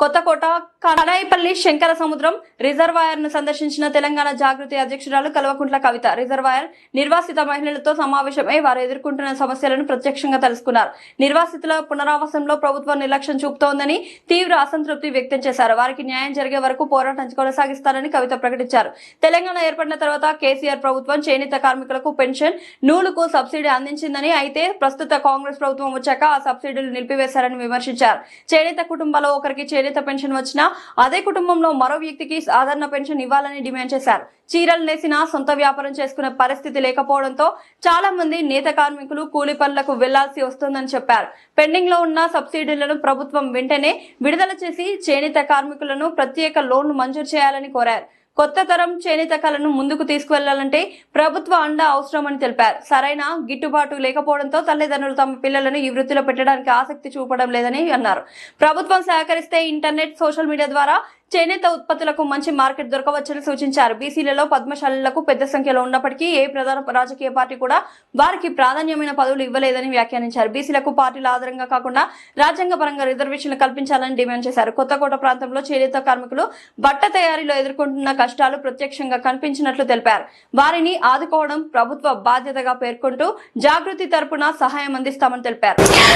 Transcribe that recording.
కొత్తకోట కడాయిపల్లి శంకర సముద్రం రిజర్వాయర్ను సందర్శించిన తెలంగాణ జాగృతి అధ్యక్షురాలు కల్వకుంట్ల కవిత. రిజర్వాయర్ నిర్వాసిత మహిళలతో సమావేశమై వారు ఎదుర్కొంటున్న సమస్యలను ప్రత్యక్షంగా తెలుసుకున్నారు. నిర్వాసితుల పునరావాసంలో ప్రభుత్వం నిర్లక్ష్యం చూపుతోందని తీవ్ర అసంతృప్తి వ్యక్తం చేశారు. వారికి న్యాయం జరిగే వరకు పోరాటం కొనసాగిస్తారని కవిత ప్రకటించారు. తెలంగాణ ఏర్పడిన తర్వాత కేసీఆర్ ప్రభుత్వం చేనేత కార్మికులకు పెన్షన్ నూలుకు సబ్సిడీ అందించిందని అయితే ప్రస్తుత కాంగ్రెస్ ప్రభుత్వం వచ్చాక ఆ సబ్సిడీలు నిలిపివేశారని విమర్శించారు. చేనేత కుటుంబాల్లో ఒకరికి చేనేత పెన్షన్ వచ్చినా అదే కుటుంబంలో మరో వ్యక్తికి సాధారణ పెన్షన్ ఇవ్వాలని డిమాండ్ చేశారు. చీరలు నేసిన సొంత వ్యాపారం చేసుకునే పరిస్థితి లేకపోవడంతో చాలా మంది నేత కార్మికులు కూలి పనులకు వెళ్ళాల్సి వస్తుందని చెప్పారు. పెండింగ్లో ఉన్న సబ్సిడీలను ప్రభుత్వం వెంటనే విడుదల చేసి చేనేత కార్మికులను ప్రత్యేక లోన్లు మంజూరు చేయాలని కోరారు. కొత్త తరం చేనేత కళను ముందుకు తీసుకువెళ్ళాలంటే ప్రభుత్వ అండ అవసరమని తెలిపారు. సరైన గిట్టుబాటు లేకపోవడంతో తల్లిదండ్రులు తమ పిల్లలను ఈ వృత్తిలో పెట్టడానికి ఆసక్తి చూపడం లేదని అన్నారు. ప్రభుత్వం సహకరిస్తే ఇంటర్నెట్ సోషల్ మీడియా ద్వారా చేనేత ఉత్పత్తులకు మంచి మార్కెట్ దొరకవచ్చని సూచించారు. బీసీలలో పద్మశాలలకు పెద్ద సంఖ్యలో ఉన్నప్పటికీ ఏ ప్రధాన రాజకీయ పార్టీ కూడా వారికి ప్రాధాన్యమైన పదవులు ఇవ్వలేదని వ్యాఖ్యానించారు. బీసీలకు పార్టీల ఆధారంగా కాకుండా రాజ్యాంగ పరంగా రిజర్వేషన్లు కల్పించాలని డిమాండ్ చేశారు. కొత్తకోట ప్రాంతంలో చేనేత కార్మికులు బట్ట తయారీలో ఎదుర్కొంటున్న కష్టాలు ప్రత్యక్షంగా కనిపించినట్లు తెలిపారు. వారిని ఆదుకోవడం ప్రభుత్వ బాధ్యతగా పేర్కొంటూ జాగృతి తరపున సహాయం అందిస్తామని తెలిపారు.